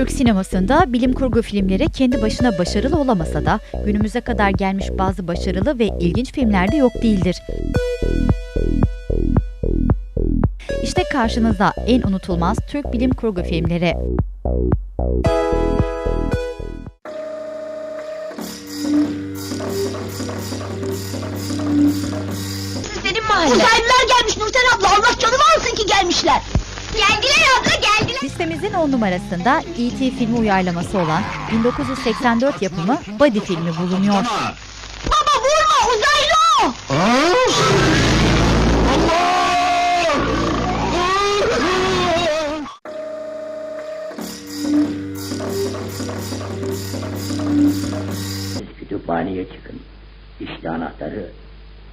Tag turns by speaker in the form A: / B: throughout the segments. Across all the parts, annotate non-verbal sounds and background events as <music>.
A: Türk sinemasında bilim kurgu filmleri kendi başına başarılı olamasa da günümüze kadar gelmiş bazı başarılı ve ilginç filmler de yok değildir. İşte karşınızda en unutulmaz Türk bilim kurgu filmleri.
B: Benim mahalle. Uzaylılar gelmiş Nurten abla. Allah canımı alsın ki gelmişler. Geldiler abla geldiler.
A: Listemizin 10 numarasında E.T. filmi uyarlaması olan 1984 yapımı Body filmi bulunuyor.
B: Baba vurma uzaylı o.
C: Kütüphaneye çıkın. İşte anahtarı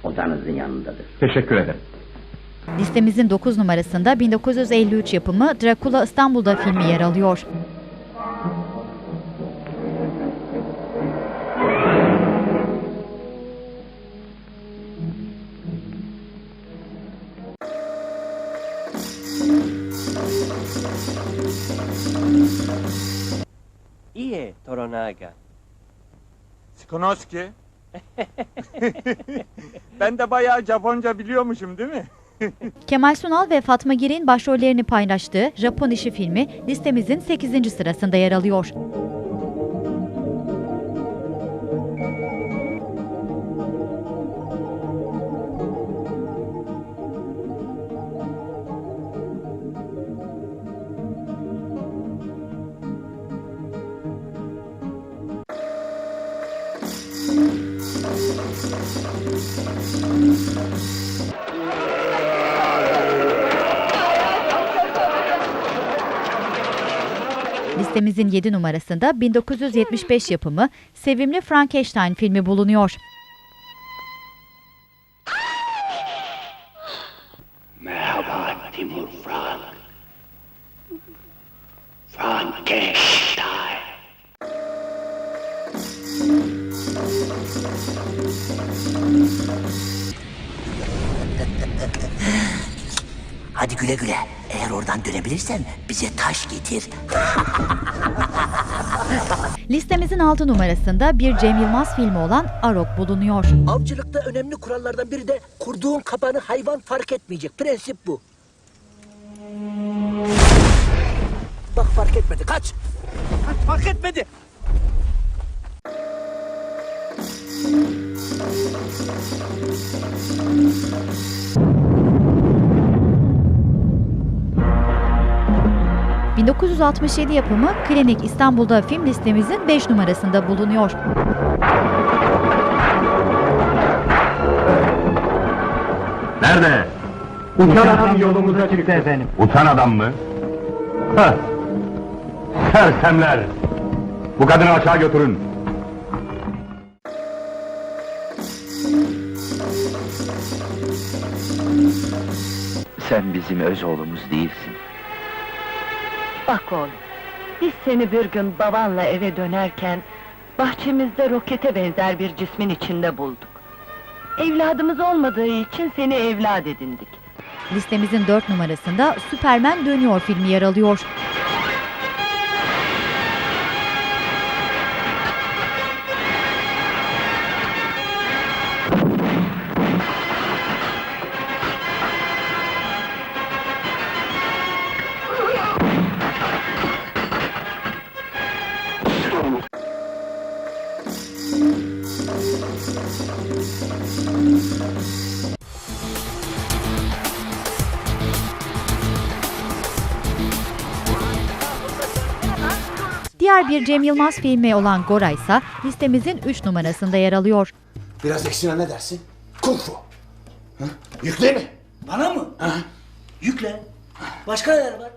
C: odanızın yanındadır.
D: Teşekkür ederim.
A: Listemizin 9 numarasında 1953 yapımı Dracula İstanbul'da filmi yer alıyor.
E: Ie, Toronaga.
F: Skonoski. <laughs> ben de bayağı Japonca biliyormuşum değil mi?
A: Kemal Sunal ve Fatma Girin başrollerini paylaştığı Japon İşi filmi listemizin 8. sırasında yer alıyor. Listemizin 7 numarasında 1975 yapımı Sevimli Frankenstein filmi bulunuyor.
C: Merhaba Timur Frank. Frankenstein.
G: Hadi güle güle. Eğer oradan dönebilirsen bize taş getir. <laughs>
A: Listemizin 6 numarasında bir Cem Yılmaz filmi olan Arok bulunuyor.
G: Avcılıkta önemli kurallardan biri de kurduğun kabanı hayvan fark etmeyecek. Prensip bu. Bak fark etmedi. Kaç. Kaç fark etmedi.
A: ...1967 yapımı Klinik İstanbul'da film listemizin 5 numarasında bulunuyor.
D: Nerede? Uçan adam yolumuza çıktı efendim. Uçan adam mı? Hah. Sersemler! Bu kadını aşağı götürün.
H: Sen bizim öz oğlumuz değilsin.
I: Bak oğlum, biz seni bir gün babanla eve dönerken... ...bahçemizde rokete benzer bir cismin içinde bulduk. Evladımız olmadığı için seni evlat edindik.
A: Listemizin 4 numarasında Süpermen Dönüyor filmi yer alıyor. Diğer bir Cem Yılmaz filmi olan Gora ise listemizin 3 numarasında yer alıyor.
J: Biraz eksine ne dersin? Kung fu. Hı? Yükle mi?
G: Bana mı? Yükle. Başka neler var?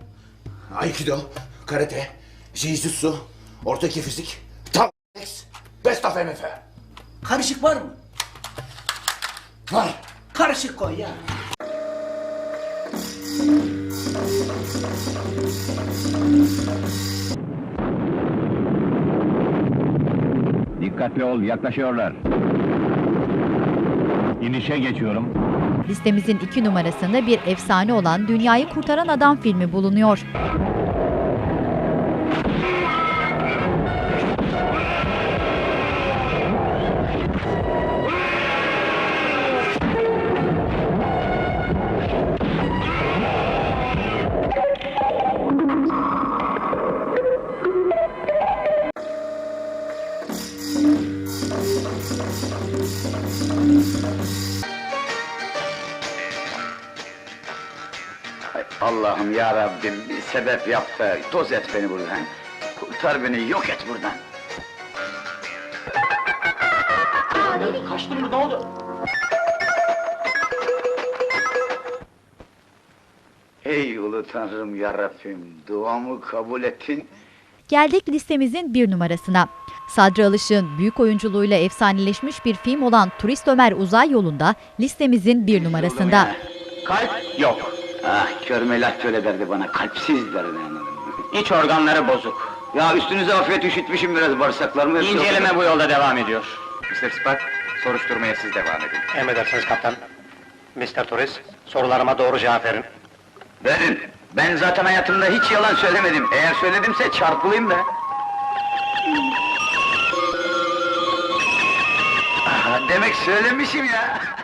J: Aikido, karate, jiu-jitsu, ortaki fizik, tam best of MF.
G: Karışık var mı?
J: Var.
G: Karışık koy ya.
D: Dikkatli ol, yaklaşıyorlar. İnişe geçiyorum.
A: Listemizin 2 numarasında bir efsane olan Dünyayı Kurtaran Adam filmi bulunuyor.
C: Allah'ım ya Rabbim bir sebep yap be, toz et beni buradan. Kurtar beni, yok et buradan. Nereye kaçtın mı, ne oldu? Ey ulu tanrım ya Rabbim, duamı kabul ettin.
A: Geldik listemizin bir numarasına. Sadri Alış'ın büyük oyunculuğuyla efsaneleşmiş bir film olan Turist Ömer Uzay Yolunda listemizin bir numarasında.
C: Kalp yok. Ah, kör melek öyle derdi bana, kalpsiz derdi? İç organları bozuk. Ya üstünüze afiyet üşütmüşüm biraz bağırsaklarımı. İnceleme bu yolda devam ediyor.
D: Mr. Spock, soruşturmaya siz devam edin.
K: Emredersiniz kaptan. Mr. Turist, sorularıma doğru cevap verin.
C: Verin. Ben zaten hayatımda hiç yalan söylemedim. Eğer söyledimse çarpılayım da. Demek söylemişim ya. <laughs>